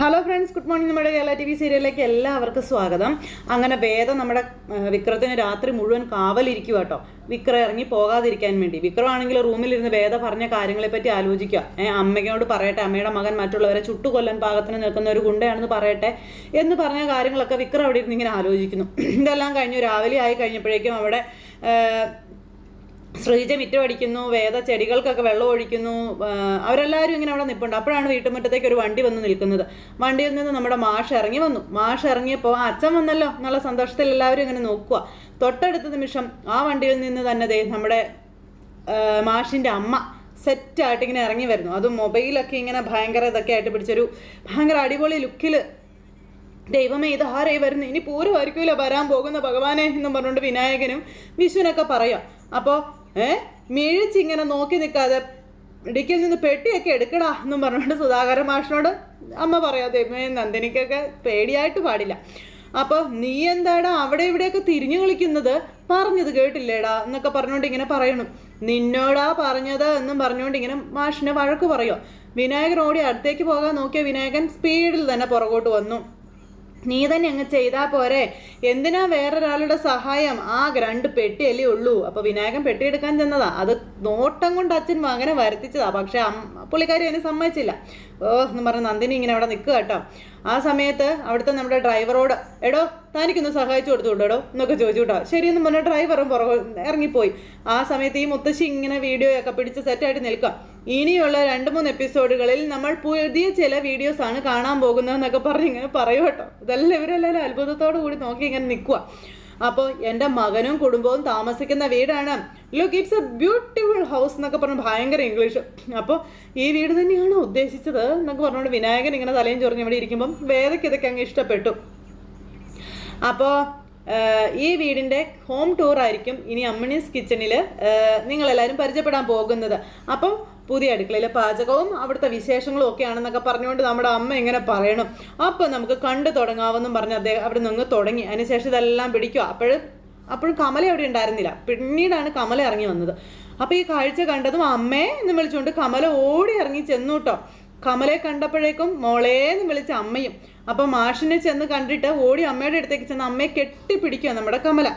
Hello friends good morning നമ്മുടെ Kerala T V സീരിയലിലേക്ക് എല്ലാവർക്കും സ്വാഗതം. അങ്ങനെ വേദം നമ്മുടെ വിക്രത്തിന് രാത്രി മുഴുവൻ കാവലിരിക്കുക കേട്ടോ വിക്രം ഇറങ്ങി പോകാതിരിക്കാൻ വേണ്ടി. വിക്രമാണെങ്കിൽ റൂമിലിരുന്ന് വേദ പറഞ്ഞ കാര്യങ്ങളെപ്പറ്റി ആലോചിക്കുക ഏഹ് അമ്മയോട് പറയട്ടെ അമ്മയുടെ മകൻ മറ്റുള്ളവരെ ചുട്ടുകൊല്ലാൻ പാകത്തിന് നിൽക്കുന്ന ഒരു ഗുണ്ടയാണെന്ന് പറയട്ടെ എന്ന് പറഞ്ഞ കാര്യങ്ങളൊക്കെ വിക്രം അവിടെ ഇരുന്ന് ഇങ്ങനെ ആലോചിക്കുന്നു. ഇതെല്ലാം കഴിഞ്ഞു. രാവിലെ ആയി കഴിഞ്ഞപ്പോഴേക്കും അവിടെ ശ്രീജ മിറ്റമടിക്കുന്നു വേദ ചെടികൾക്കൊക്കെ വെള്ളം ഒഴിക്കുന്നു അവരെല്ലാവരും ഇങ്ങനെ അവിടെ നിൽപ്പുണ്ട് അപ്പോഴാണ് വീട്ടുമുറ്റത്തേക്ക് ഒരു വണ്ടി വന്ന് നിൽക്കുന്നത്. വണ്ടിയിൽ നിന്ന് നമ്മുടെ മാഷ് ഇറങ്ങി വന്നു. മാഷ് ഇറങ്ങിയപ്പോൾ ആ അച്ഛൻ വന്നല്ലോ എന്നുള്ള സന്തോഷത്തിൽ എല്ലാവരും ഇങ്ങനെ നോക്കുക തൊട്ടടുത്ത നിമിഷം ആ വണ്ടിയിൽ നിന്ന് തന്നെ ദേ നമ്മുടെ മാഷിന്റെ അമ്മ സെറ്റായിട്ട് ഇങ്ങനെ ഇറങ്ങി വരുന്നു. അതും മൊബൈലൊക്കെ ഇങ്ങനെ ഭയങ്കര ഇതൊക്കെ ആയിട്ട് പിടിച്ചൊരു ഭയങ്കര അടിപൊളി ലുക്കിൽ ദൈവമേ ഇത് ആരേ വരുന്നു? ഇനി പൂരമായിരിക്കുമല്ലോ വരാൻ പോകുന്ന ഭഗവാനെ എന്നും പറഞ്ഞുകൊണ്ട് വിനായകനും വിഷുവിനൊക്കെ പറയാം. അപ്പോൾ ഏ? മിഴിച്ചിങ്ങനെ നോക്കി നിൽക്കാതെ ഇടുക്കിയിൽ നിന്ന് പെട്ടിയൊക്കെ എടുക്കടാ എന്നും പറഞ്ഞുകൊണ്ട് സുധാകര മാഷിനോട് അമ്മ പറയാം ദൈവമേ നന്ദിനിക്കൊക്കെ പേടിയായിട്ട് പാടില്ല. അപ്പോൾ നീ എന്താടാ അവിടെ ഇവിടെയൊക്കെ തിരിഞ്ഞു കളിക്കുന്നത്? പറഞ്ഞത് കേട്ടില്ലേടാ എന്നൊക്കെ പറഞ്ഞുകൊണ്ട് ഇങ്ങനെ പറയണു. നിന്നോടാ പറഞ്ഞത് എന്നും പറഞ്ഞുകൊണ്ട് ഇങ്ങനെ മാഷിനെ വഴക്ക് പറയോ? വിനായകൻ ഓടി അടുത്തേക്ക് പോകാൻ നോക്കിയ വിനായകൻ സ്പീഡിൽ തന്നെ പുറകോട്ട് വന്നു. നീ തന്നെ അങ്ങ് ചെയ്താൽ പോരെ. എന്തിനാ വേറൊരാളുടെ സഹായം? ആ രണ്ട് പെട്ടിയല്ലേ ഉള്ളൂ. അപ്പൊ വിനായകൻ പെട്ടി എടുക്കാൻ ചെന്നതാ. അത് നോട്ടം കൊണ്ട് അച്ഛൻ മകനെ വരുത്തിച്ചതാ. പക്ഷെ പുള്ളിക്കാരി അതിന് സമ്മതിച്ചില്ല. ഓ എന്ന് പറഞ്ഞ് നന്ദിനി ഇങ്ങനെ അവിടെ നിൽക്കുക കേട്ടോ. ആ സമയത്ത് അവിടുത്തെ നമ്മുടെ ഡ്രൈവറോട് എടോ തനിക്കൊന്ന് സഹായിച്ചു കൊടുത്തു എന്നൊക്കെ ചോദിച്ചു കേട്ടോ. ശരിയെന്ന് പറഞ്ഞ ഡ്രൈവറും പുറകെ ഇറങ്ങിപ്പോയി. ആ സമയത്ത് ഈ മുത്തശ്ശി ഇങ്ങനെ വീഡിയോ ഒക്കെ പിടിച്ച് സെറ്റായിട്ട് നിൽക്കുക. ഇനിയുള്ള രണ്ട് മൂന്ന് എപ്പിസോഡുകളിൽ നമ്മൾ പുതിയ ചില വീഡിയോസ് ആണ് കാണാൻ പോകുന്നത് എന്നൊക്കെ പറഞ്ഞ് ഇങ്ങനെ പറയൂ കേട്ടോ. ഇതെല്ലാം ഇവരെല്ലാവരും അത്ഭുതത്തോടു കൂടി നോക്കി ഇങ്ങനെ നിൽക്കുക അപ്പോൾ എന്റെ മകനും കുടുംബവും താമസിക്കുന്ന വീടാണ്. Look it's a beautiful house എന്നൊക്കെ പറഞ്ഞ് ഭയങ്കര ഇംഗ്ലീഷ് അപ്പോൾ ഈ വീട് തന്നെയാണ് ഉദ്ദേശിച്ചത് എന്നൊക്കെ പറഞ്ഞുകൊണ്ട് വിനായകൻ ഇങ്ങനെ തലയും ചൊറിഞ്ഞ് ഇവിടെ ഇരിക്കുമ്പം വേദയ്ക്ക് ഇതൊക്കെ അങ്ങ് ഇഷ്ടപ്പെട്ടു. അപ്പോൾ ഈ വീടിന്റെ ഹോം ടൂർ ആയിരിക്കും ഇനി അമ്മണീസ് കിച്ചണിൽ നിങ്ങളെല്ലാവരും പരിചയപ്പെടാൻ പോകുന്നത്. അപ്പം പുതിയ അടുക്കളയിലെ പാചകവും അവിടുത്തെ വിശേഷങ്ങളും ഒക്കെ ആണെന്നൊക്കെ പറഞ്ഞുകൊണ്ട് നമ്മുടെ അമ്മ ഇങ്ങനെ പറയണം. അപ്പം നമുക്ക് കണ്ടു തുടങ്ങാവെന്നും പറഞ്ഞ് അദ്ദേഹം അവിടെ നിന്ന് തുടങ്ങി. അതിനുശേഷം ഇതെല്ലാം പിടിക്കുക അപ്പോഴും അപ്പോഴും കമല അവിടെ ഉണ്ടായിരുന്നില്ല. പിന്നീടാണ് കമല ഇറങ്ങി വന്നത്. അപ്പോൾ ഈ കാഴ്ച കണ്ടതും അമ്മേ എന്ന് വിളിച്ചുകൊണ്ട് കമല ഓടി ഇറങ്ങി ചെന്നു കേട്ടോ കമലയെ കണ്ടപ്പോഴേക്കും മോളേ എന്ന് വിളിച്ച അമ്മയും. അപ്പൊ മാഷിനെ ചെന്ന് കണ്ടിട്ട് ഓടി അമ്മയുടെ അടുത്തേക്ക് ചെന്ന് അമ്മയെ കെട്ടിപ്പിടിക്കുക നമ്മുടെ കമല.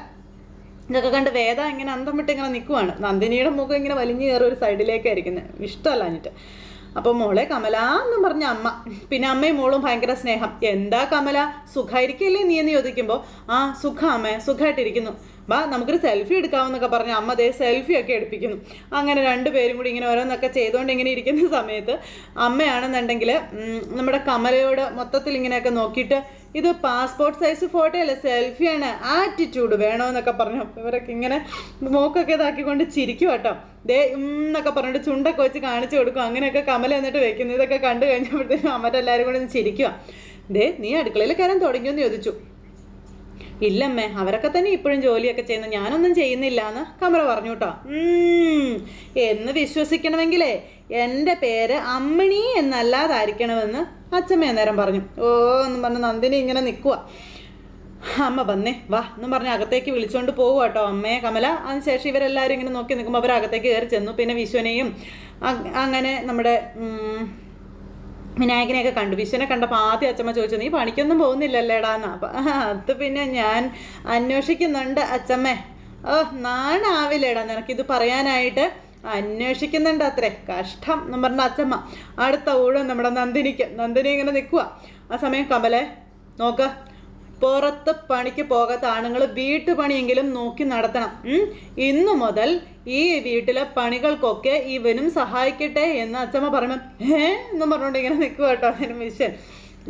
ഇതൊക്കെ കണ്ട് വേദ ഇങ്ങനെ അന്തം വിട്ട് ഇങ്ങനെ നിൽക്കുവാണ് നന്ദിനിയുടെ മുഖം ഇങ്ങനെ വലിഞ്ഞു കയറി ഒരു സൈഡിലേക്കായിരിക്കുന്നത് ഇഷ്ടമല്ല എന്നിട്ട് അപ്പോൾ മോളെ കമല എന്ന് പറഞ്ഞ അമ്മ. പിന്നെ അമ്മയും മോളും ഭയങ്കര സ്നേഹം. എന്താ കമല? സുഖമായിരിക്കില്ലേ നീ എന്ന് ചോദിക്കുമ്പോൾ ആ സുഖം അമ്മേ. സുഖമായിട്ടിരിക്കുന്നു വാ നമുക്കൊരു സെൽഫി എടുക്കാമെന്നൊക്കെ പറഞ്ഞ് അമ്മ ദേ സെൽഫി ഒക്കെ എടുപ്പിക്കുന്നു. അങ്ങനെ രണ്ടുപേരും കൂടി ഇങ്ങനെ ഓരോന്നൊക്കെ ചെയ്തുകൊണ്ട് ഇങ്ങനെ ഇരിക്കുന്ന സമയത്ത് അമ്മയാണെന്നുണ്ടെങ്കിൽ നമ്മുടെ കമലയോട് മൊത്തത്തിൽ ഇങ്ങനെയൊക്കെ നോക്കിയിട്ട് ഇത് പാസ്പോർട്ട് സൈസ് ഫോട്ടോ അല്ല? സെൽഫിയാണ് ആറ്റിറ്റ്യൂഡ് വേണമെന്നൊക്കെ പറഞ്ഞു. ഇവരൊക്കെ ഇങ്ങനെ മോക്കൊക്കെ ഇതാക്കിക്കൊണ്ട് ചിരിക്കും കേട്ടോ. ദേ എന്നൊക്കെ പറഞ്ഞിട്ട് ചുണ്ടൊക്കെ വെച്ച് കാണിച്ചു കൊടുക്കും. അങ്ങനെയൊക്കെ കമല എന്നിട്ട് വെക്കുന്നു ഇതൊക്കെ കണ്ടു കഴിഞ്ഞപ്പോഴത്തേക്കും അമ്മരെല്ലാവരും കൂടെ ഒന്ന് ചിരിക്കുക ദേ നീ അടുക്കളയിൽ കയറാൻ തുടങ്ങിയെന്ന് ചോദിച്ചു. ഇല്ലമ്മേ അവരൊക്കെ തന്നെ ഇപ്പോഴും ജോലിയൊക്കെ ചെയ്യുന്നു. ഞാനൊന്നും ചെയ്യുന്നില്ല എന്ന് കമല പറഞ്ഞു കേട്ടോ. എന്ന് വിശ്വസിക്കണമെങ്കിലേ എന്റെ പേര് അമ്മിണി എന്നല്ലാതായിരിക്കണമെന്ന് അച്ഛമ്മ അന്നേരം പറഞ്ഞു ഓ എന്നും പറഞ്ഞ് നന്ദിനി ഇങ്ങനെ നിൽക്കുക അമ്മ വന്നേ വാ എന്നും പറഞ്ഞ് അകത്തേക്ക് വിളിച്ചുകൊണ്ട് പോകും കേട്ടോ അമ്മയെ കമല. അതിനുശേഷം ഇവരെല്ലാവരും ഇങ്ങനെ നോക്കി നിൽക്കുമ്പോൾ അവർ അകത്തേക്ക് കയറി ചെന്നു. പിന്നെ വിശ്വനെയും അങ്ങനെ നമ്മുടെ വിനായകനെയൊക്കെ കണ്ടു. വിശ്വനെ കണ്ടപ്പോൾ ആദ്യം അച്ഛമ്മ ചോദിച്ചു നീ പണിക്കൊന്നും പോകുന്നില്ലല്ലേടാ എന്നാ. അപ്പം അത് പിന്നെ ഞാൻ അന്വേഷിക്കുന്നുണ്ട് അച്ഛമ്മേ. ഓ നാണാവില്ലേടാ നിനക്കിത് പറയാനായിട്ട്. അന്വേഷിക്കുന്നുണ്ട് അത്രേ. കഷ്ടം എന്ന് പറഞ്ഞ അച്ഛമ്മ അടുത്ത ഊഴം നമ്മുടെ നന്ദിനിക്ക്. നന്ദിനി ഇങ്ങനെ നിൽക്കുക ആ സമയം കമലെ നോക്ക്. പുറത്ത് പണിക്ക് പോകാത്ത ആണുങ്ങൾ വീട്ടുപണിയെങ്കിലും നോക്കി നടത്തണം. ഇന്നു മുതൽ ഈ വീട്ടിലെ പണികൾക്കൊക്കെ ഇവനും സഹായിക്കട്ടെ എന്ന് അച്ഛമ്മ പറഞ്ഞു. ഏ എന്നും പറഞ്ഞുകൊണ്ട് ഇങ്ങനെ നിൽക്കുക കേട്ടോ അതിന് മിഷൻ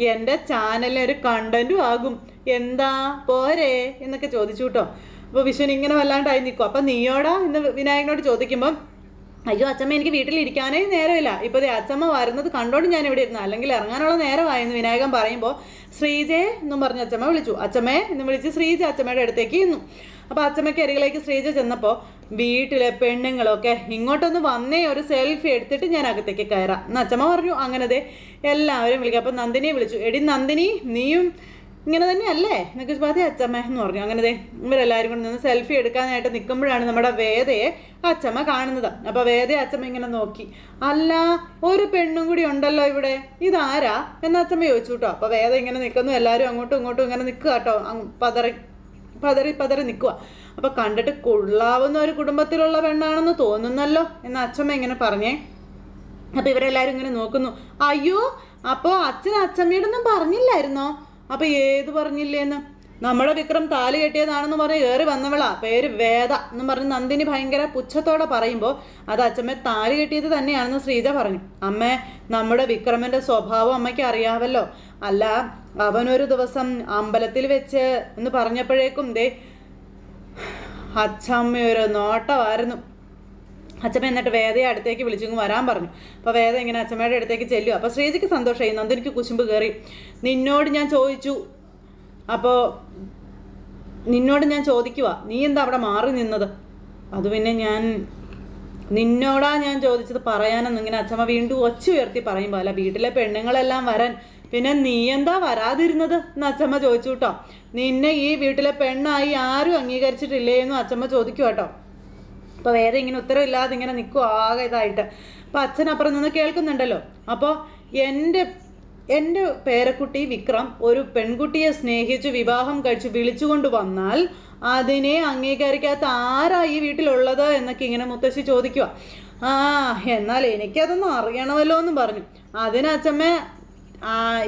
എന്റെ ചാനലിനൊരു കണ്ടന്റും ആകും. എന്താ? പോരെ എന്നൊക്കെ ചോദിച്ചു കേട്ടോ. അപ്പോൾ വിശ്വൻ ഇങ്ങനെ വല്ലാണ്ടായി നിൽക്കും അപ്പം നീയോടാ എന്ന് വിനായകനോട് ചോദിക്കുമ്പം അയ്യോ അച്ഛമ്മ എനിക്ക് വീട്ടിലിരിക്കാനേ നേരമില്ല. ഇപ്പോൾ അച്ഛമ്മ വരുന്നത് കണ്ടോണ്ട് ഞാൻ ഇവിടെ ഇരുന്നു. അല്ലെങ്കിൽ ഇറങ്ങാനുള്ള നേരമായെന്ന് വിനായകൻ പറയുമ്പോൾ ശ്രീജയെ എന്നും പറഞ്ഞ് അച്ഛമ്മ വിളിച്ചു. അച്ഛമ്മേ എന്ന് വിളിച്ച് ശ്രീജ അച്ഛമ്മയുടെ അടുത്തേക്ക് ഇന്നു അപ്പോൾ അച്ഛമ്മയ്ക്ക് അരികിലേക്ക് ശ്രീജ ചെന്നപ്പോൾ വീട്ടിലെ പെണ്ണുങ്ങളൊക്കെ ഇങ്ങോട്ടൊന്ന് വന്നേ ഒരു സെൽഫി എടുത്തിട്ട് ഞാൻ അകത്തേക്ക് കയറാം. എന്ന് അച്ഛമ്മ പറഞ്ഞു. അങ്ങനെ ദേ എല്ലാവരും വിളിക്കും. അപ്പോൾ നന്ദിനിയെ വിളിച്ചു. എടി നന്ദിനി നീയും ഇങ്ങനെ തന്നെയല്ലേ? നിങ്ങൾക്ക് അതെ അച്ചമ്മ എന്ന് പറഞ്ഞു. അങ്ങനെ ദേ ഇവരെല്ലാവരും കൂടി നിന്ന് സെൽഫി എടുക്കാനായിട്ട് നിൽക്കുമ്പോഴാണ് നമ്മുടെ വേദയെ അച്ചമ്മ കാണുന്നത്. അപ്പോൾ വേദയെ അച്ചമ്മ ഇങ്ങനെ നോക്കി. അല്ല ഒരു പെണ്ണും കൂടി ഉണ്ടല്ലോ ഇവിടെ. ഇതാരാ? എന്ന് അച്ചമ്മ ചോദിച്ചു കേട്ടോ. അപ്പോൾ വേദ ഇങ്ങനെ നിൽക്കുന്നു. എല്ലാവരും അങ്ങോട്ടും ഇങ്ങോട്ടും ഇങ്ങനെ നിൽക്കുക കേട്ടോ. പതറി പതറി പതറി നിൽക്കുക. അപ്പോൾ കണ്ടിട്ട് കൊള്ളാവുന്ന ഒരു കുടുംബത്തിലുള്ള പെണ്ണാണെന്ന് തോന്നുന്നല്ലോ എന്ന് അച്ചമ്മ ഇങ്ങനെ പറഞ്ഞേ. അപ്പോൾ ഇവരെല്ലാവരും ഇങ്ങനെ നോക്കുന്നു. അയ്യോ അപ്പോൾ അച്ഛൻ അച്ചമ്മയോടൊന്നും പറഞ്ഞില്ലായിരുന്നോ? അപ്പൊ ഏത് പറഞ്ഞില്ലേന്ന് നമ്മുടെ വിക്രം താലി കെട്ടിയതാണെന്ന് പറഞ്ഞ് കയറി വന്നവളാ. പേര് വേദ എന്ന് പറഞ്ഞ് നന്ദിനി ഭയങ്കര പുച്ഛത്തോടെ പറയുമ്പോൾ അത് അച്ഛമ്മ താലി കെട്ടിയത് തന്നെയാണെന്ന് ശ്രീജ പറഞ്ഞു. അമ്മേ നമ്മുടെ വിക്രമന്റെ സ്വഭാവം അമ്മയ്ക്ക് അറിയാവല്ലോ. അല്ല അവനൊരു ദിവസം അമ്പലത്തിൽ വെച്ച് എന്ന് പറഞ്ഞപ്പോഴേക്കും ദേ അച്ഛമ്മയൊരു നോട്ടമായിരുന്നു. അച്ഛമ്മ എന്നിട്ട് വേദയെ അടുത്തേക്ക് വിളിച്ചിങ്ങ് വരാൻ പറഞ്ഞു. അപ്പോൾ വേദ ഇങ്ങനെ അച്ഛമ്മയുടെ അടുത്തേക്ക് ചെല്ലു അപ്പോൾ ശ്രീജിക്ക് സന്തോഷമായി. നന്ദിനിക്ക് കുശുമ്പ് കയറി നിന്നോട് ഞാൻ ചോദിച്ചു. അപ്പോൾ നിന്നോട് ഞാൻ ചോദിക്കുക നീ എന്താ അവിടെ മാറി നിന്നത്? അത് പിന്നെ ഞാൻ നിന്നോടാ ഞാൻ ചോദിച്ചത് പറയാനെന്ന് ഇങ്ങനെ അച്ഛമ്മ വീണ്ടും ഒച്ച ഉയർത്തി പറയുമ്പോൾ അല്ല വീട്ടിലെ പെണ്ണുങ്ങളെല്ലാം വരാൻ പിന്നെ നീ എന്താ വരാതിരുന്നത്? എന്ന് അച്ഛമ്മ ചോദിച്ചു കേട്ടോ. നിന്നെ ഈ വീട്ടിലെ പെണ്ണായി ആരും അംഗീകരിച്ചിട്ടില്ലേ? എന്നും അച്ഛമ്മ ചോദിക്കും കേട്ടോ. അപ്പോൾ വേറെ ഇങ്ങനെ ഉത്തരവില്ലാതെ ഇങ്ങനെ നിൽക്കും ആകെ ഇതായിട്ട്. അപ്പോൾ അച്ഛൻ അപ്പുറം നിന്ന് കേൾക്കുന്നുണ്ടല്ലോ. അപ്പോൾ എന്റെ എന്റെ പേരക്കുട്ടി വിക്രം ഒരു പെൺകുട്ടിയെ സ്നേഹിച്ച് വിവാഹം കഴിച്ച് വിളിച്ചുകൊണ്ട് വന്നാൽ അതിനെ അംഗീകരിക്കാത്ത ആരാ ഈ വീട്ടിലുള്ളത് എന്നൊക്കെ ഇങ്ങനെ മുത്തശ്ശി ചോദിക്കുക ആ എന്നാൽ എനിക്കതൊന്നും അറിയണമല്ലോ എന്ന് പറഞ്ഞു. അതിന് അച്ഛമ്മ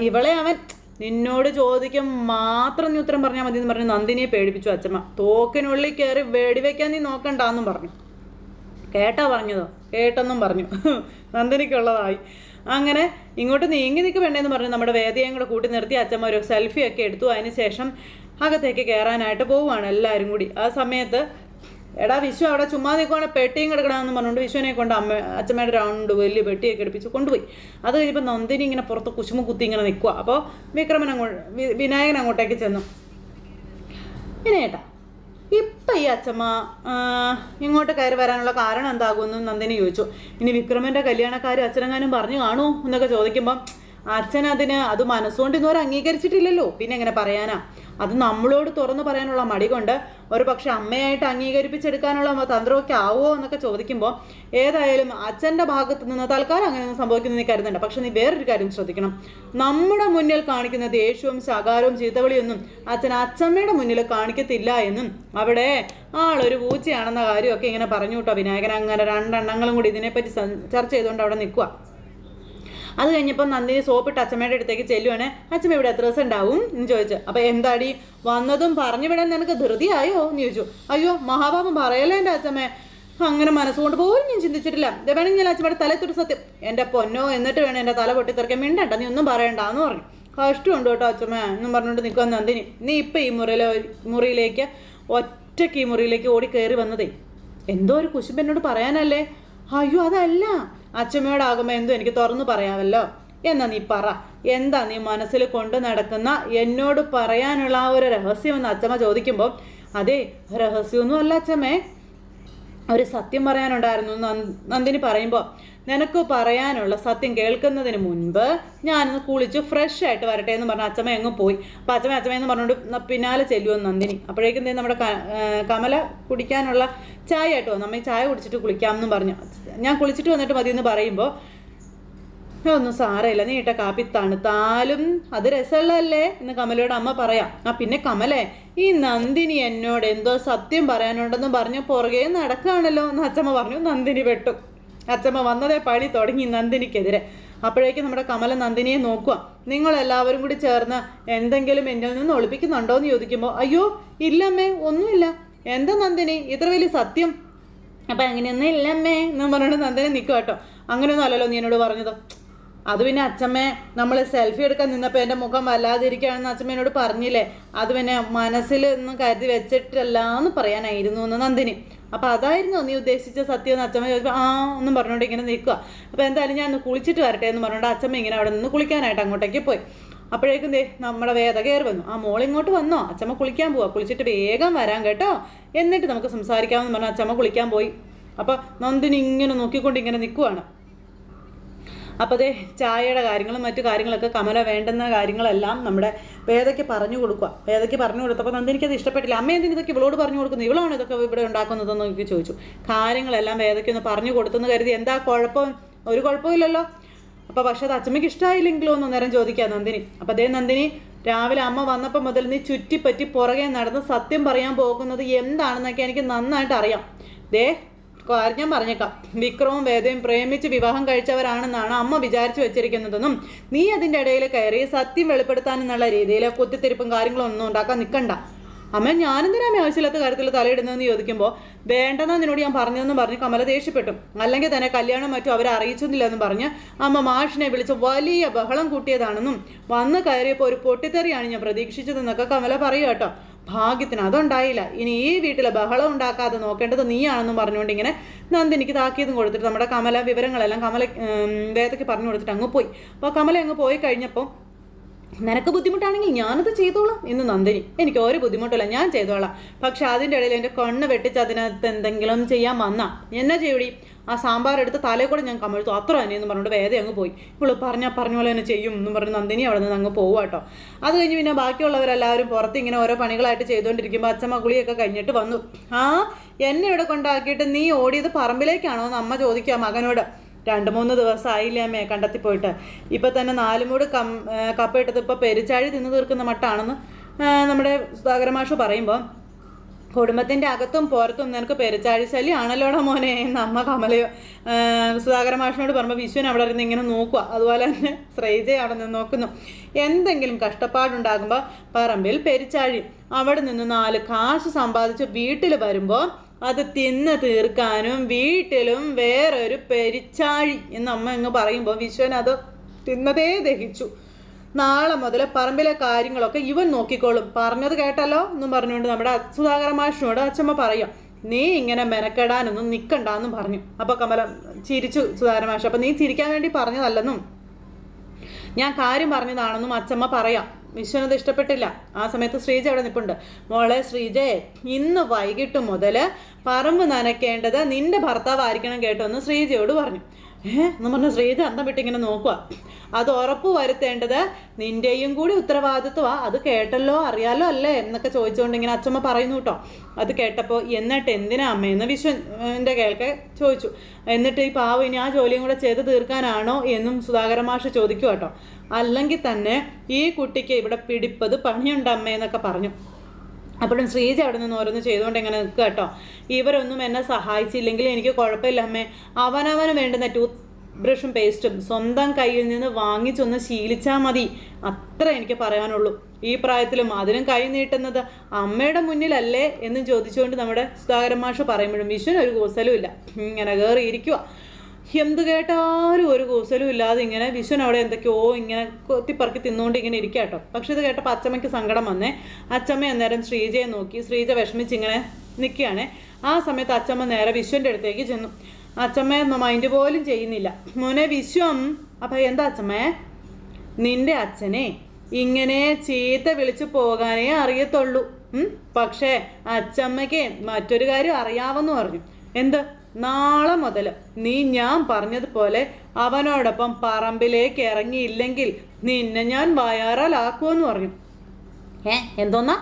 ഇവളെ അവൻ നിന്നോട് ചോദിക്കും മാത്രം നീ ഉത്തരം പറഞ്ഞാൽ മതി എന്ന് പറഞ്ഞു നന്ദിനിയെ പേടിപ്പിച്ചു അച്ഛമ്മ. തോക്കിനുള്ളിൽ കയറി വെടിവെക്കാൻ നീ നോക്കണ്ടെന്നും പറഞ്ഞു. കേട്ടാ പറഞ്ഞതോ. കേട്ടെന്നും പറഞ്ഞു. നന്ദനിക്കുള്ളതായി. അങ്ങനെ ഇങ്ങോട്ട് നീങ്ങി നിൽക്ക് വേണ്ടേന്ന് പറഞ്ഞു നമ്മുടെ വേദിയെയും കൂടെ കൂട്ടി നിർത്തി അച്ഛമ്മ ഒരു സെൽഫി ഒക്കെ എടുത്തു. അതിന് ശേഷം അകത്തേക്ക് കയറാനായിട്ട് പോവുകയാണ് എല്ലാവരും കൂടി. ആ സമയത്ത് എടാ വിശ്വ അവിടെ ചുമ്മാ നിൽക്കുവാണ് പെട്ടിയും കിടക്കണമെന്ന് പറഞ്ഞുകൊണ്ട് വിശ്വനെ കൊണ്ട് അമ്മ അച്ഛമ്മയുടെ രണ്ട് വലിയ പെട്ടിയൊക്കെ എടുപ്പിച്ച് കൊണ്ടുപോയി. അത് കഴിഞ്ഞപ്പോൾ നന്ദിനി ഇങ്ങനെ പുറത്ത് കുശുമ കുത്തി ഇങ്ങനെ നിൽക്കുക അപ്പോൾ വിക്രമൻ അങ്ങോട്ട് വിനായകൻ അങ്ങോട്ടേക്ക് ചെന്നു. വിനയേട്ടാ ഇപ്പം ഈ അച്ഛമ്മ ഇങ്ങോട്ട് കയറി വരാനുള്ള കാരണം എന്താകുമെന്ന് നന്ദിനി ചോദിച്ചു. ഇനി വിക്രമന്റെ കല്യാണക്കാരും അച്ഛനെങ്ങാനും പറഞ്ഞു കാണൂ എന്നൊക്കെ ചോദിക്കുമ്പം അച്ഛൻ അതിന് അത് മനസ്സുകൊണ്ട് ഇന്നുവരെ അംഗീകരിച്ചിട്ടില്ലല്ലോ. പിന്നെ എങ്ങനെ പറയാനാ? അത് നമ്മളോട് തുറന്നു പറയാനുള്ള മടി കൊണ്ട് ഒരു പക്ഷെ അമ്മയായിട്ട് അംഗീകരിപ്പിച്ചെടുക്കാനുള്ള തന്ത്രമൊക്കെ ആവോ എന്നൊക്കെ ചോദിക്കുമ്പോൾ ഏതായാലും അച്ഛന്റെ ഭാഗത്ത് നിന്ന് തൽക്കാലം അങ്ങനെ ഒന്നും സംഭവിക്കുന്നത് നീ കരുതണ്ട. പക്ഷെ നീ വേറൊരു കാര്യം ശ്രദ്ധിക്കണം. നമ്മുടെ മുന്നിൽ കാണിക്കുന്ന ദേഷ്യവും ശകാരവും ചീത്തവിളിയൊന്നും അച്ഛൻ അച്ഛമ്മയുടെ മുന്നിൽ കാണിക്കത്തില്ല എന്നും അവിടെ ആളൊരു പൂച്ചയാണെന്ന കാര്യമൊക്കെ ഇങ്ങനെ പറഞ്ഞു കേട്ടോ വിനായകൻ. അങ്ങനെ രണ്ടെണ്ണങ്ങളും കൂടി ഇതിനെപ്പറ്റി ചർച്ച ചെയ്തുകൊണ്ട് അവിടെ നിൽക്കുക അത് കഴിഞ്ഞപ്പോൾ നന്ദിനി സോപ്പിട്ട് അച്ഛമ്മയുടെ അടുത്തേക്ക് ചെല്ലുവാണ്. അച്ഛമ്മ ഇവിടെ എത്ര ദിവസം ഉണ്ടാവും എന്ന് ചോദിച്ചു. അപ്പോൾ എന്താടി? വന്നതും പറഞ്ഞു വിടാൻ നിനക്ക് ധൃതിയായോ എന്ന് ചോദിച്ചു. അയ്യോ മഹാപാപം പറയല്ലേ എന്റെ അച്ഛമ്മേ. അങ്ങനെ മനസ്സുകൊണ്ട് പോലും ഞാൻ ചിന്തിച്ചിട്ടില്ല. വേണമെങ്കിൽ ഞാൻ അച്ഛമ്മയുടെ തലത്തൊരു സത്യം. എന്റെ പൊന്നോ എന്നിട്ട് വേണം എന്റെ തല പൊട്ടിത്തെറിക്കാൻ. മിണ്ടണ്ട നീ ഒന്നും പറയണ്ട എന്ന് പറഞ്ഞു. കഷ്ടമുണ്ട് കേട്ടോ അച്ഛമ്മ എന്നും പറഞ്ഞുകൊണ്ട് നിൽക്കുക നന്ദിനി. നീ ഇപ്പം ഈ മുറിയിലെ മുറിയിലേക്ക് ഒറ്റയ്ക്ക് ഈ മുറിയിലേക്ക് ഓടി കയറി വന്നതേ. എന്തോ ഒരു കുശുമ്പ് എന്നോട് പറയാനല്ലേ? അയ്യോ അതല്ല. അച്ഛമ്മയോടാകുമ്പോൾ എന്തോ എനിക്ക് തുറന്നു പറയാമല്ലോ. എന്നാ നീ പറ. എന്താ നീ മനസ്സിൽ കൊണ്ടു നടക്കുന്ന എന്നോട് പറയാനുള്ള ആ ഒരു രഹസ്യമെന്ന് അച്ഛമ്മ ചോദിക്കുമ്പോൾ അതെ രഹസ്യമൊന്നും അല്ല അച്ഛമ്മേ. ഒരു സത്യം പറയാനുണ്ടായിരുന്നു നന്ദ- നന്ദിനി പറയുമ്പോൾ നിനക്ക് പറയാനുള്ള സത്യം കേൾക്കുന്നതിന് മുൻപ് ഞാനൊന്ന് കുളിച്ച് ഫ്രഷ് ആയിട്ട് വരട്ടെ എന്ന് പറഞ്ഞ അച്ഛമ്മ എങ്ങ് പോയി. അപ്പം അച്ഛമ്മ അച്ഛമ്മ എന്ന് പറഞ്ഞുകൊണ്ട് പിന്നാലെ ചെല്ലുമെന്ന് നന്ദിനി. അപ്പോഴേക്കും നമ്മുടെ കമല കുടിക്കാനുള്ള ചായ ആയിട്ട് വന്നു. അമ്മ ചായ കുടിച്ചിട്ട് കുളിക്കാമെന്നും പറഞ്ഞു. ഞാൻ കുളിച്ചിട്ട് വന്നിട്ട് മതി എന്ന് പറയുമ്പോൾ ഒന്നും സാരമില്ല. നീ ഇട്ട കാപ്പി തണുത്താലും അത് രസമുള്ളതല്ലേ? എന്ന് കമലയുടെ അമ്മ പറയാം. ആ പിന്നെ കമലേ ഈ നന്ദിനി എന്നോട് എന്തോ സത്യം പറയാനുണ്ടെന്ന് പറഞ്ഞ് പുറകെ നടക്കുകയാണല്ലോ? എന്ന് അച്ഛമ്മ പറഞ്ഞു. നന്ദിനി വെട്ടു അച്ഛമ്മ വന്നതേ പണി തുടങ്ങി നന്ദിനിക്കെതിരെ. അപ്പോഴേക്കും നമ്മുടെ കമല നന്ദിനിയെ നോക്കുക നിങ്ങൾ എല്ലാവരും കൂടി ചേർന്ന് എന്തെങ്കിലും എന്നിൽ നിന്ന് ഒളിപ്പിക്കുന്നുണ്ടോ എന്ന് ചോദിക്കുമ്പോൾ അയ്യോ ഇല്ലമ്മേ ഒന്നുമില്ല. എന്താ നന്ദിനി? ഇത്ര വലിയ സത്യം. അപ്പം അങ്ങനെയൊന്നും ഇല്ലമ്മേ എന്ന് പറഞ്ഞുകൊണ്ട് നന്ദിനി നിൽക്കുക കേട്ടോ. അങ്ങനെയൊന്നും അല്ലല്ലോ നീ എന്നോട് പറഞ്ഞത്. അത് പിന്നെ അച്ഛമ്മേ നമ്മൾ സെൽഫി എടുക്കാൻ നിന്നപ്പോൾ എന്റെ മുഖം വല്ലാതിരിക്കുകയാണെന്ന് അച്ഛമ്മ എന്നോട് പറഞ്ഞില്ലേ? അത് പിന്നെ മനസ്സിൽ ഒന്നും കരുതി വെച്ചിട്ടല്ല എന്ന് പറയാനായിരുന്നു എന്ന് നന്ദിനി. അപ്പോൾ അതായിരുന്നു നീ ഉദ്ദേശിച്ച സത്യം എന്ന് അച്ഛമ്മ ചോദിച്ചപ്പോൾ ആ ഒന്നും പറഞ്ഞുകൊണ്ട് ഇങ്ങനെ നിൽക്കുക അപ്പോൾ എന്തായാലും ഞാൻ ഒന്ന് കുളിച്ചിട്ട് വരട്ടെ എന്ന് പറഞ്ഞുകൊണ്ട് അച്ഛമ്മ ഇങ്ങനെ അവിടെ നിന്ന് കുളിക്കാനായിട്ട് അങ്ങോട്ടേക്ക് പോയി. അപ്പോഴേക്കും ദേ നമ്മുടെ വേദ കയറി വന്നു. ആ മോൾ ഇങ്ങോട്ട് വന്നോ? അച്ഛമ്മ കുളിക്കാൻ പോവാ. കുളിച്ചിട്ട് വേഗം വരാൻ കേട്ടോ. എന്നിട്ട് നമുക്ക് സംസാരിക്കാമെന്ന് പറഞ്ഞാൽ അച്ഛമ്മ കുളിക്കാൻ പോയി. അപ്പോൾ നന്ദിനി ഇങ്ങനെ നോക്കിക്കൊണ്ട് ഇങ്ങനെ നിൽക്കുവാണ് അപ്പോൾ അതേ ചായയുടെ കാര്യങ്ങളും മറ്റു കാര്യങ്ങളൊക്കെ കമല വേണ്ടുന്ന കാര്യങ്ങളെല്ലാം നമ്മുടെ വേദയ്ക്ക് പറഞ്ഞു കൊടുക്കുക. വേദയ്ക്ക് പറഞ്ഞു കൊടുത്തപ്പോൾ നന്ദി എനിക്കത് ഇഷ്ടപ്പെട്ടില്ല. അമ്മ എന്തിന് ഇതൊക്കെ ഇവളോട് പറഞ്ഞു കൊടുക്കുന്നു ഇവളാണ് ഇതൊക്കെ ഇവിടെ ഉണ്ടാക്കുന്നതെന്ന് എനിക്ക് ചോദിച്ചു. കാര്യങ്ങളെല്ലാം വേദയ്ക്ക് ഒന്ന് പറഞ്ഞു കൊടുത്തെന്ന് കരുതി എന്താ കുഴപ്പം? ഒരു കുഴപ്പമില്ലല്ലോ അപ്പോൾ പക്ഷേ അത് അച്ഛമ്മയ്ക്ക് ഇഷ്ടമായില്ലെങ്കിലോ ഒന്ന് നേരം ചോദിക്കുക നന്ദിനി. അപ്പോൾ അതേ നന്ദിനി രാവിലെ അമ്മ വന്നപ്പോൾ മുതൽ നീ ചുറ്റിപ്പറ്റി പുറകെ നടന്ന് സത്യം പറയാൻ പോകുന്നത് എന്താണെന്നൊക്കെ എനിക്ക് നന്നായിട്ട് അറിയാം ദേ കാര്യം പറഞ്ഞേക്കാം. വിക്രവും വേദയും പ്രേമിച്ച് വിവാഹം കഴിച്ചവരാണെന്നാണ് അമ്മ വിചാരിച്ചു വെച്ചിരിക്കുന്നതെന്നും നീ അതിന്റെ ഇടയിൽ കയറി സത്യം വെളിപ്പെടുത്താൻ എന്നുള്ള രീതിയിൽ കുത്തിത്തിരിപ്പും കാര്യങ്ങളും ഒന്നും ഉണ്ടാക്കാൻ നിൽക്കണ്ട. അമ്മ ഞാനെന്തിനാ അമ്മ ആവശ്യമില്ലാത്ത കാര്യത്തിൽ തലയിടുന്നതെന്ന് ചോദിക്കുമ്പോൾ വേണ്ടെന്നാ നിന്നോട് ഞാൻ പറഞ്ഞതെന്ന് പറഞ്ഞ് കമല ദേഷ്യപ്പെട്ടു. അല്ലെങ്കിൽ തന്നെ കല്യാണം മറ്റും അവരെ അറിയിച്ചൊന്നുമില്ലെന്ന് പറഞ്ഞ് അമ്മ മാഷിനെ വിളിച്ച് വലിയ ബഹളം കൂട്ടിയതാണെന്നും വന്ന് കയറിയപ്പോൾ ഒരു പൊട്ടിത്തെറിയാണ് ഞാൻ പ്രതീക്ഷിച്ചതെന്നൊക്കെ കമല പറയുക കേട്ടോ. ഭാഗ്യത്തിന് അതുണ്ടായില്ല. ഇനി ഈ വീട്ടിലെ ബഹളം ഉണ്ടാക്കാതെ നോക്കേണ്ടത് നീയാണെന്നും പറഞ്ഞുകൊണ്ട് ഇങ്ങനെ നന്ദിനിക്ക് താക്കിയതും കൊടുത്തിട്ട് നമ്മുടെ കമല വിവരങ്ങളെല്ലാം കമല വേദയ്ക്ക് പറഞ്ഞു കൊടുത്തിട്ട് അങ്ങ് പോയി. അപ്പോൾ കമല അങ്ങ് പോയി കഴിഞ്ഞപ്പോൾ നിനക്ക് ബുദ്ധിമുട്ടാണെങ്കിൽ ഞാനത് ചെയ്തോളാം എന്ന് നന്ദിനി. എനിക്ക് ഒരു ബുദ്ധിമുട്ടില്ല ഞാൻ ചെയ്തോളാം. പക്ഷെ അതിന്റെ ഇടയിൽ എന്റെ കണ്ണ് വെട്ടിച്ച് അതിനകത്ത് എന്തെങ്കിലും ചെയ്യാൻ വന്നാ. എന്നാ ചെയ്യൂടി? ആ സാമ്പാർ എടുത്ത് തലയിൽ കൂടെ ഞാൻ കമഴ്ത്തു. അത്ര തന്നെ എന്ന് പറഞ്ഞുകൊണ്ട് വേദ അങ്ങ് പോയി. ഇവൾ പറഞ്ഞാൽ പറഞ്ഞ പോലെ തന്നെ ചെയ്യും എന്ന് പറഞ്ഞ് നന്ദിനി അവിടെ നിന്ന് അങ്ങ് പോവാട്ടോ അത് കഴിഞ്ഞ് പിന്നെ ബാക്കിയുള്ളവരെല്ലാവരും പുറത്ത് ഇങ്ങനെ ഓരോ പണികളായിട്ട് ചെയ്തുകൊണ്ടിരിക്കുമ്പോൾ അച്ഛമ്മ കുളിയൊക്കെ കഴിഞ്ഞിട്ട് വന്നു. ആ എന്നെ ഇവിടെ കൊണ്ടാക്കിയിട്ട് നീ ഓടിയത് പറമ്പിലേക്കാണോ? എന്ന് അമ്മ ചോദിക്കുക മകനോട്. രണ്ട് മൂന്ന് ദിവസം ആയില്ലേ കണ്ടെത്തി പോയിട്ട്. ഇപ്പം തന്നെ നാലുമൂട് കം കപ്പ ഇട്ടത് ഇപ്പോൾ പെരിച്ചാഴി തിന്നു തീർക്കുന്ന മട്ടാണെന്ന് നമ്മുടെ സുധാകര മാഷ് പറയുമ്പോൾ കുടുംബത്തിന്റെ അകത്തും പുറത്തും നിനക്ക് പെരുച്ചാഴി ശല്യം ആണല്ലോടാ മോനെ എന്ന് അമ്മ കമലയോ സുധാകര മാഷിനോട് പറയുമ്പോൾ വിശ്വൻ അവിടെ ഇരുന്ന് ഇങ്ങനെ നോക്കുക. അതുപോലെ തന്നെ ശ്രേജയെ അവിടെ നിന്ന് നോക്കുന്നു. എന്തെങ്കിലും കഷ്ടപ്പാടുണ്ടാകുമ്പോൾ പറമ്പിൽ പെരിച്ചാഴി അവിടെ നിന്ന് നാല് കാശ് സമ്പാദിച്ച് വീട്ടിൽ വരുമ്പോൾ അത് തിന്ന് തീർക്കാനും വീട്ടിലും വേറൊരു പെരിച്ചാഴി എന്ന് അമ്മ അങ്ങ് പറയുമ്പോൾ വിശ്വൻ അത് തിന്നതേ ദഹിച്ചു. നാളെ മുതൽ പറമ്പിലെ കാര്യങ്ങളൊക്കെ ഇവൻ നോക്കിക്കോളും. പറഞ്ഞത് കേട്ടല്ലോ എന്നും പറഞ്ഞുകൊണ്ട് നമ്മുടെ സുധാകര മാഷിനോട് അച്ഛമ്മ പറയാം നീ ഇങ്ങനെ മെനക്കെടാനൊന്നും നിൽക്കണ്ടെന്നും പറഞ്ഞു. അപ്പോൾ കമലം ചിരിച്ചു സുധാകര മാഷ് അപ്പോൾ നീ ചിരിക്കാൻ വേണ്ടി പറഞ്ഞതല്ലെന്നും ഞാൻ കാര്യം പറഞ്ഞതാണെന്നും അച്ഛമ്മ പറയാം. വിശ്വനത് ഇഷ്ടപ്പെട്ടില്ല. ആ സമയത്ത് ശ്രീജ അവിടെ നിൽപ്പുണ്ട് മോളെ ശ്രീജയെ ഇന്ന് വൈകിട്ട് മുതൽ പറമ്പ് നനയ്ക്കേണ്ടത് നിന്റെ ഭർത്താവായിരിക്കണം കേട്ടോ എന്ന് ശ്രീജയോട് പറഞ്ഞു. ഏഹ് എന്ന് പറഞ്ഞ ശ്രീജ അന്തം വിട്ടിങ്ങനെ നോക്കുക അത് ഉറപ്പ് വരുത്തേണ്ടത് നിന്റെയും കൂടി ഉത്തരവാദിത്വമാണ് അത് കേട്ടല്ലോ അറിയാലോ അല്ലേ? എന്നൊക്കെ ചോദിച്ചുകൊണ്ട് ഇങ്ങനെ അച്ഛമ്മ പറയുന്നു കേട്ടോ. അത് കേട്ടപ്പോൾ എന്നിട്ട് എന്തിനാ അമ്മയെന്ന് വിശ്വന്റെ കേൾക്കെ ചോദിച്ചു. എന്നിട്ട് ഈ പാവം ഇനി ആ ജോലിയും കൂടെ ചെയ്ത് തീർക്കാനാണോ എന്നും സുധാകര മാഷ് ചോദിക്കുക കേട്ടോ. അല്ലെങ്കിൽ തന്നെ ഈ കുട്ടിക്ക് ഇവിടെ പിടിപ്പത് പണിയുണ്ട് അമ്മയെന്നൊക്കെ പറഞ്ഞു. അപ്പോഴും ശ്രീജ അവിടെ നിന്ന് ഓരോന്ന് ചെയ്തുകൊണ്ട് ഇങ്ങനെ നിൽക്കുക കേട്ടോ. ഇവരൊന്നും എന്നെ സഹായിച്ചില്ലെങ്കിൽ എനിക്ക് കുഴപ്പമില്ല അമ്മേ. അവനവന് വേണ്ടുന്ന ടൂത്ത് ബ്രഷും പേസ്റ്റും സ്വന്തം കയ്യിൽ നിന്ന് വാങ്ങിച്ചൊന്ന് ശീലിച്ചാൽ മതി. അത്ര എനിക്ക് പറയാനുള്ളൂ. ഈ പ്രായത്തിലും അതിനും കൈ നീട്ടുന്നത് അമ്മയുടെ മുന്നിലല്ലേ എന്ന് ചോദിച്ചുകൊണ്ട് നമ്മുടെ സുധാകരൻ മാഷ് പറയുമ്പോഴും വിഷുവിന് ഒരു കൂസലും ഇല്ല. ഇങ്ങനെ കയറി ഇരിക്കുക എന്ത് കേട്ടാലും ഒരു കൂസലും ഇല്ലാതെ ഇങ്ങനെ വിശ്വൻ അവിടെ എന്തൊക്കെയോ ഇങ്ങനെ കൊത്തിപ്പറക്കി തിന്നുകൊണ്ട് ഇങ്ങനെ ഇരിക്കുക കേട്ടോ പക്ഷെ ഇത് കേട്ടപ്പോൾ അച്ചമ്മയ്ക്ക് സങ്കടം വന്നേ. അച്ചമ്മ അന്നേരം ശ്രീജയെ നോക്കി. ശ്രീജ വിഷമിച്ച് ഇങ്ങനെ നിൽക്കുകയാണ് ആ സമയത്ത് അച്ചമ്മ നേരെ വിശ്വന്റെ അടുത്തേക്ക് ചെന്നു. അച്ചമ്മ ഒന്നും മൈൻഡ് പോലും ചെയ്യുന്നില്ല. മോനെ വിശ്വം. അപ്പം എന്താ അച്ചമ്മേ? നിന്റെ അച്ഛനെ ഇങ്ങനെ ചീത്ത വിളിച്ചു പോകാനേ അറിയത്തുള്ളൂ? പക്ഷേ അച്ചമ്മയ്ക്ക് മറ്റൊരു കാര്യം അറിയാമെന്ന് പറഞ്ഞു. എന്ത്? നാളെ മുതൽ നീ ഞാൻ പറഞ്ഞതുപോലെ അവനോടൊപ്പം പറമ്പിലേക്ക് ഇറങ്ങിയില്ലെങ്കിൽ നിന്നെ ഞാൻ വയാറാലാക്കുമെന്ന് പറഞ്ഞു. ഏ എന്തോന്നാ?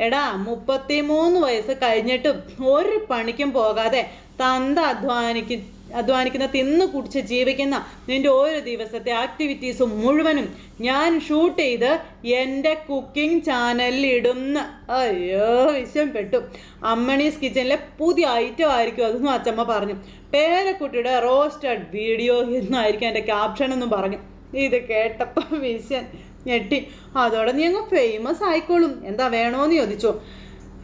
എടാ മുപ്പത്തിമൂന്ന് വയസ്സ് കഴിഞ്ഞിട്ടും ഒരു പണിക്കും പോകാതെ തന്ത അധ്വാനിക്ക് അധ്വാനിക്കുന്ന തിന്നു കുടിച്ച് ജീവിക്കുന്ന നിന്റെ ഓരോ ദിവസത്തെ ആക്ടിവിറ്റീസും മുഴുവനും ഞാൻ ഷൂട്ട് ചെയ്ത് എന്റെ കുക്കിംഗ് ചാനലിൽ ഇടുന്ന. അയ്യോ വിഷയം പെട്ടു. അമ്മണീസ് കിച്ചണിലെ പുതിയ ഐറ്റം ആയിരിക്കും അതൊന്നും അച്ചമ്മ പറഞ്ഞു. പേരക്കുട്ടിയുടെ റോസ്റ്റഡ് വീഡിയോ എന്നായിരിക്കും എന്റെ ക്യാപ്ഷൻ എന്നും പറഞ്ഞു. ഇത് കേട്ടപ്പോൾ വിഷൻ ഞെട്ടി. അതോടെ നീ അങ്ങ് ഫേമസ് ആയിക്കോളും. എന്താ വേണോന്ന് ചോദിച്ചു.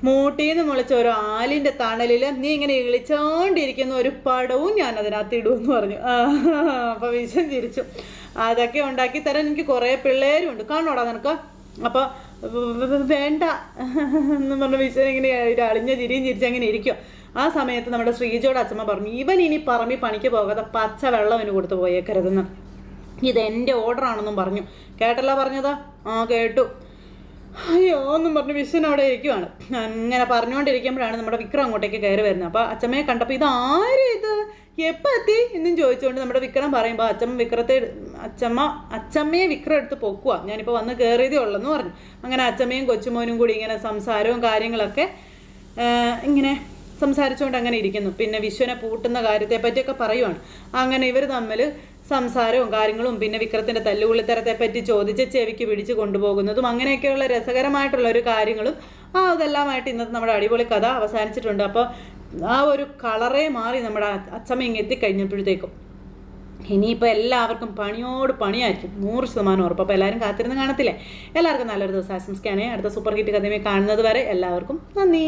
മൂട്ടിന്ന് മുളച്ച ഒരു ആലിന്റെ തണലിൽ നീ ഇങ്ങനെ ഇളിച്ചോണ്ടിരിക്കുന്ന ഒരു പടവും ഞാൻ അതിനകത്ത് ഇടുമെന്ന് പറഞ്ഞു. അപ്പോൾ വിശം ചിരിച്ചു. അതൊക്കെ ഉണ്ടാക്കി തരാൻ എനിക്ക് കുറേ പിള്ളേരും ഉണ്ട് കാണോടാ നിനക്ക്? അപ്പോൾ വേണ്ട എന്ന് പറഞ്ഞ വിശം ഇങ്ങനെ അളിഞ്ഞ ചിരിയും അങ്ങനെ ഇരിക്കും ആ സമയത്ത് നമ്മുടെ ശ്രീജോട് അച്ഛമ്മ പറഞ്ഞു ഇവൻ ഇനി പറമ്പി പണിക്ക് പോകാതെ പച്ച വെള്ളം ഇവന് കൊടുത്തു പോയേക്കരുതെന്ന്. ഇത് എന്റെ ഓർഡർ ആണെന്നും പറഞ്ഞു. കേട്ടല്ല പറഞ്ഞത്? ആ കേട്ടു. അയ്യോ എന്നും പറഞ്ഞ് വിശ്വൻ അവിടെ ഇരിക്കുവാണ്. അങ്ങനെ പറഞ്ഞുകൊണ്ടിരിക്കുമ്പോഴാണ് നമ്മുടെ വിക്രം അങ്ങോട്ടേക്ക് കയറി വരുന്നത്. അപ്പോൾ അച്ഛമ്മയെ കണ്ടപ്പോൾ ഇത് ആരും ഇത്? എപ്പോൾ എത്തി? എന്നും ചോദിച്ചുകൊണ്ട് നമ്മുടെ വിക്രം പറയുമ്പോൾ അച്ഛമ്മ വിക്രത്തെ അച്ഛമ്മ അച്ഛമ്മയെ വിക്രം എടുത്ത് പൊക്കുക ഞാനിപ്പോൾ വന്ന് കയറിയതേ ഉള്ളെന്ന് പറഞ്ഞു. അങ്ങനെ അച്ഛമ്മയും കൊച്ചുമോനും കൂടി ഇങ്ങനെ സംസാരവും കാര്യങ്ങളൊക്കെ ഇങ്ങനെ സംസാരിച്ചുകൊണ്ട് അങ്ങനെ ഇരിക്കുന്നു. പിന്നെ വിശ്വനെ പൂട്ടുന്ന കാര്യത്തെ പറ്റിയൊക്കെ പറയുവാണ്. അങ്ങനെ ഇവർ തമ്മിൽ സംസാരവും കാര്യങ്ങളും പിന്നെ വിക്രത്തിന്റെ തല്ലുകുളിത്തരത്തെ പറ്റി ചോദിച്ച് ചെവിക്ക് പിടിച്ച് കൊണ്ടുപോകുന്നതും അങ്ങനെയൊക്കെയുള്ള രസകരമായിട്ടുള്ള ഒരു കാര്യങ്ങളും ആ അതെല്ലാമായിട്ട് ഇന്നത്തെ നമ്മുടെ അടിപൊളി കഥ അവസാനിച്ചിട്ടുണ്ട്. അപ്പോൾ ആ ഒരു കളറേ മാറി നമ്മുടെ അച്ഛമ്മ എത്തിക്കഴിഞ്ഞപ്പോഴത്തേക്കും. ഇനിയിപ്പോൾ എല്ലാവർക്കും പണിയോട് പണിയായിരിക്കും. നൂറ് ശതമാനം ഉറപ്പ്. അപ്പോൾ എല്ലാവരും കാത്തിരുന്ന് കാണത്തില്ലേ? എല്ലാവർക്കും നല്ലൊരു ദിവസം ആശംസിക്കുകയാണെങ്കിൽ അടുത്ത സൂപ്പർ ഹിറ്റ് കഥയുമായി കാണുന്നത് വരെ എല്ലാവർക്കും നന്ദി.